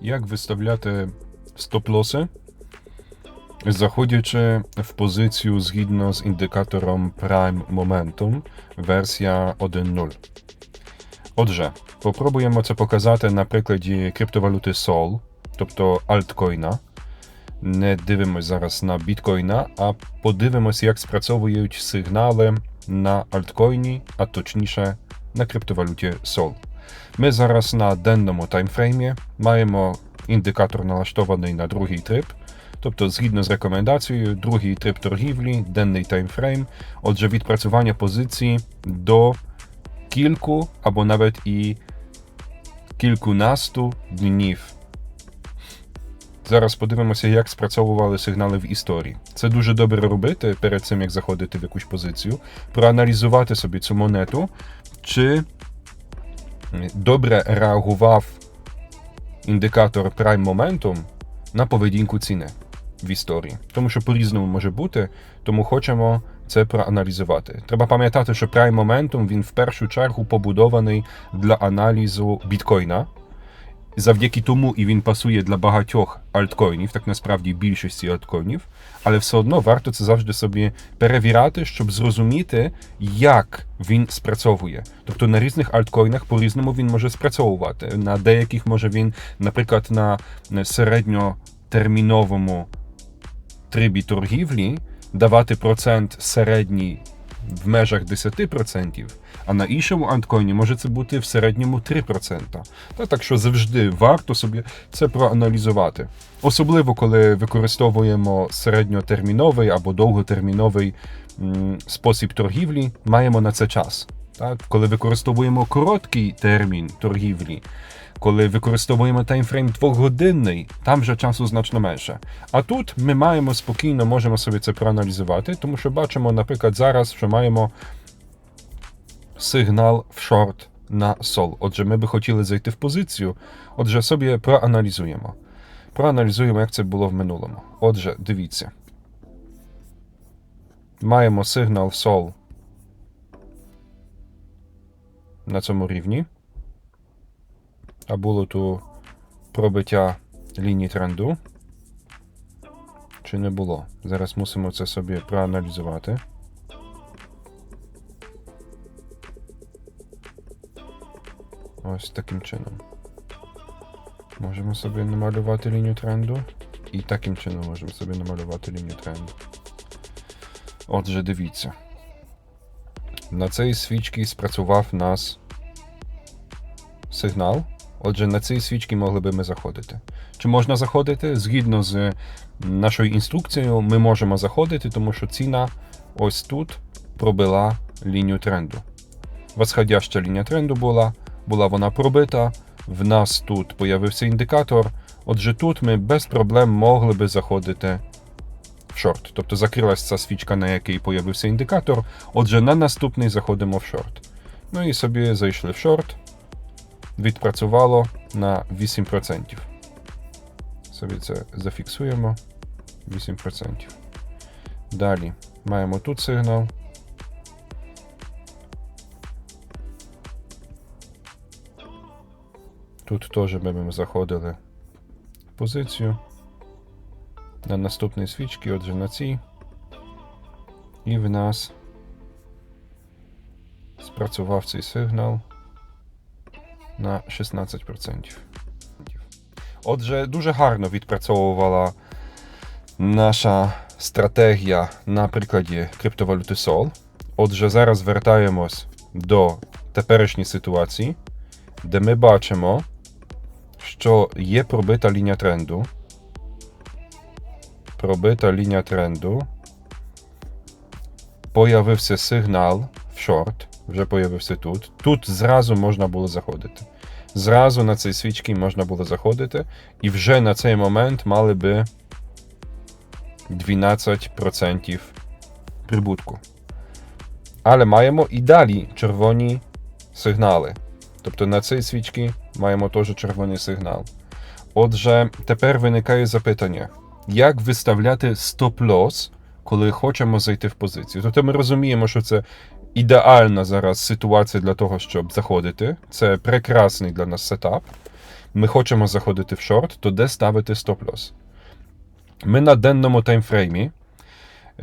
Як виставляти стоп-лоси, заходячи в позицію згідно з індикатором Prime Momentum версія 1.0. Отже, попробуємо це показати на прикладі криптовалюти Sol, тобто альткоїна. Не дивимось зараз на біткоїна, а подивимось, як спрацьовують сигнали на альткоїні, а точніше на криптовалюті Sol. Ми зараз на денному таймфреймі маємо індикатор налаштований на другий трип, тобто згідно з рекомендацією, другий трип торгівлі, денний таймфрейм, отже, відпрацювання позиції до кільку або навіть і кількунасту днів. Зараз подивимося, як спрацьовували сигнали в історії. Це дуже добре робити перед цим, як заходити в якусь позицію, проаналізувати собі цю монету, чи добре реагував індикатор Prime Momentum на поведінку ціни в історії. Тому що по-різному може бути, тому хочемо це проаналізувати. Треба пам'ятати, що Prime Momentum він в першу чергу побудований для аналізу біткоїна. Завдяки тому і він пасує для багатьох альткоїнів, так насправді більшості альткоїнів, але все одно варто це завжди собі перевіряти, щоб зрозуміти, як він спрацьовує. Тобто на різних альткоїнах по-різному він може спрацьовувати. На деяких може він, наприклад, на середньотерміновому трибі торгівлі давати процент середній в межах 10%, а на іншому альткоїні може це бути в середньому 3%. Та так що завжди варто собі це проаналізувати. Особливо, коли використовуємо середньотерміновий або довготерміновий спосіб торгівлі, маємо на це час. Так? Коли використовуємо короткий термін торгівлі, коли використовуємо таймфрейм двохгодинний, там вже часу значно менше. А тут ми маємо спокійно, можемо собі це проаналізувати, тому що бачимо, наприклад, зараз, що маємо сигнал в шорт на сол. Отже, ми би хотіли зайти в позицію. Отже, собі проаналізуємо. Проаналізуємо, як це було в минулому. Отже, дивіться. Маємо сигнал сол на цьому рівні. А було тут пробиття лінії тренду. Чи не було? Зараз мусимо це собі проаналізувати. Ось таким чином. Можемо собі намалювати лінію тренду. І таким чином можемо собі намалювати лінію тренду. Отже, дивіться. На цій свічці спрацював нас сигнал. Отже, на цій свічці могли би ми заходити. Чи можна заходити? Згідно з нашою інструкцією, ми можемо заходити, тому що ціна ось тут пробила лінію тренду. Восходяща лінія тренду була, була вона пробита. В нас тут появився індикатор. Отже, тут ми без проблем могли би заходити в шорт. Тобто закрилася ця свічка, на якій появився індикатор. Отже, на наступний заходимо в шорт. Ну і собі зайшли в шорт відпрацювало на 8%. Собі це зафіксуємо. 8%. Далі маємо тут сигнал. Тут теж ми заходили в позицію. На наступній свічці, отже, на цій. І в нас спрацював цей сигнал на 16%. Отже, дуже гарно відпрацьовувала наша стратегія на прикладі криптовалюти Sol. Отже, зараз вертаємось до теперішньої ситуації, де ми бачимо, що є пробита лінія тренду. Пробита лінія тренду. Появився сигнал в шорт вже появився тут. Тут зразу можна було заходити. Зразу на цей свічки можна було заходити, і вже на цей момент мали би 12% прибутку. Але маємо і далі червоні сигнали. Тобто на цій свічці маємо теж червоний сигнал. Отже, тепер виникає запитання: як виставляти стоп-лосс, коли хочемо зайти в позицію? Тобто ми розуміємо, що це ідеальна зараз ситуація для того, щоб заходити. Це прекрасний для нас сетап. ми хочемо заходити в шорт, то де ставити стоп-лосс? Ми на денному таймфреймі,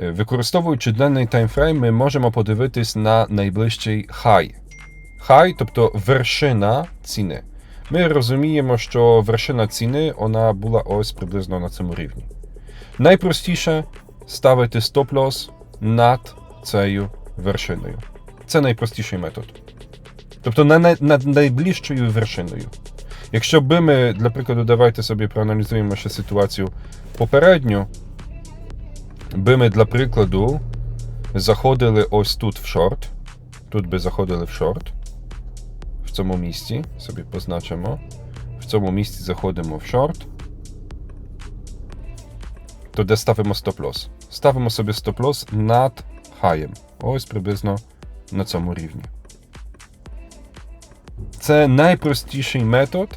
е, використовуючи денний таймфрейм, ми можемо подивитись на найближчий хай. Хай, тобто вершина ціни. Ми розуміємо, що вершина ціни вона була ось приблизно на цьому рівні. Найпростіше ставити стоп-лосс над цією вершиною. Це найпростіший метод. Тобто на- на- над найближчою вершиною. Якщо би ми, для прикладу, давайте собі проаналізуємо ще ситуацію попередню, би ми, для прикладу, заходили ось тут в шорт. Тут би заходили в шорт. В цьому місці собі позначимо. В цьому місці заходимо в шорт. То де ставимо стоп-лосс? Ставимо собі стоп-лосс над хаєм. Ось приблизно на цьому рівні. Це найпростіший метод,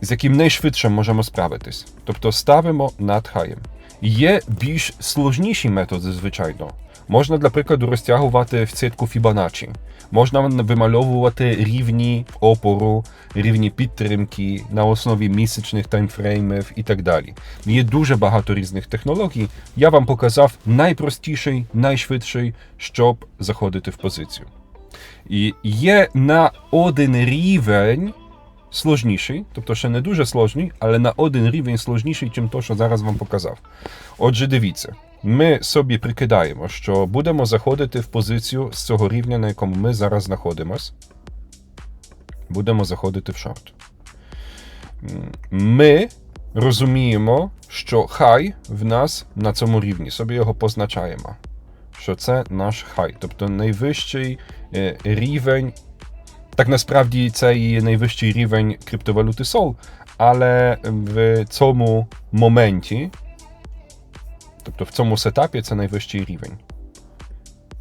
з яким найшвидше можемо справитись. Тобто ставимо над хаєм. Є більш сложніші методи, звичайно. Можна, для прикладу, розтягувати в сітку Fibonacci. Можна вимальовувати рівні опору, рівні підтримки на основі місячних таймфреймів і так далі. Є дуже багато різних технологій. Я вам показав найпростіший, найшвидший, щоб заходити в позицію. І є на один рівень сложніший, тобто ще не дуже сложний, але на один рівень сложніший, ніж то, що зараз вам показав. Отже, дивіться, ми собі прикидаємо, що будемо заходити в позицію з цього рівня, на якому ми зараз знаходимось. Будемо заходити в шорт. Ми розуміємо, що хай в нас на цьому рівні. Собі його позначаємо. Що це наш хай, тобто найвищий е, рівень. Так насправді це і найвищий рівень криптовалюти Sol, але в цьому моменті, тобто в цьому сетапі, це найвищий рівень.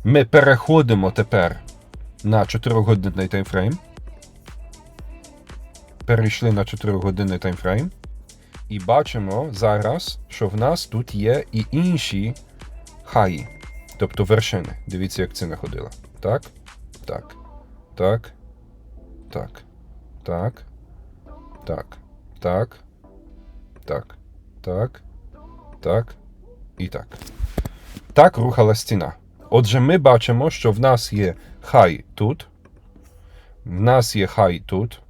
Ми переходимо тепер на 4-годинний таймфрейм. Перейшли на 4-годинний таймфрейм. І бачимо зараз, що в нас тут є і інші хаї, тобто вершини. Дивіться, як це находило. Так, так, так, так, так, так, так, так, так, так і так. Так рухала стіна. Отже, ми бачимо, що в нас є хай тут, в нас є хай тут.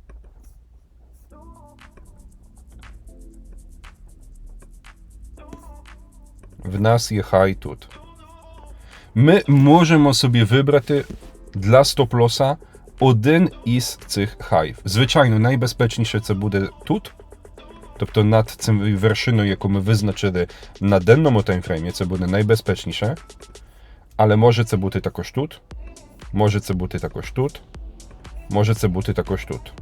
В нас є хай тут. Ми можемо собі вибрати для стоп-лоса один із цих хаїв. Звичайно, найбезпечніше це буде тут. Тобто над цим вершиною, яку ми визначили на денному таймфреймі, це буде найбезпечніше. Але може це бути також тут. Може це бути також тут. Може це бути також тут.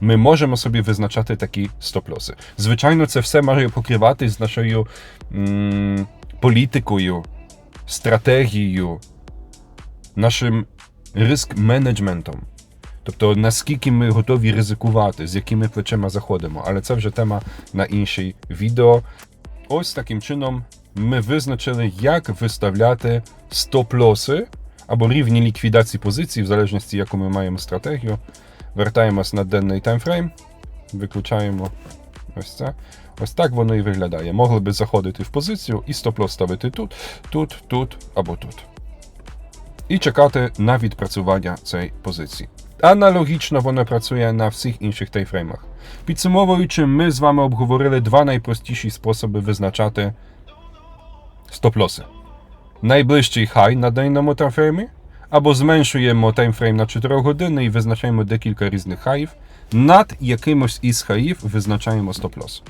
Ми можемо собі визначати такі стоп-лоси. Звичайно, це все має покриватись з нашою м, політикою, стратегією, нашим риск-менеджментом. Тобто, наскільки ми готові ризикувати, з якими плечима заходимо. Але це вже тема на інший відео. Ось таким чином ми визначили, як виставляти стоп-лоси або рівні ліквідації позицій, в залежності, яку ми маємо стратегію. Вертаємось на денний таймфрейм, виключаємо ось це. Ось так воно і виглядає. Могли би заходити в позицію і стоп-лос ставити тут, тут, тут або тут. І чекати на відпрацювання цієї позиції. Аналогічно воно працює на всіх інших таймфреймах. Підсумовуючи, ми з вами обговорили два найпростіші способи визначати стоп-лоси. Найближчий хай на денному таймфреймі, або зменшуємо таймфрейм на 4 години і визначаємо декілька різних хаїв. Над якимось із хаїв визначаємо стоп-лос.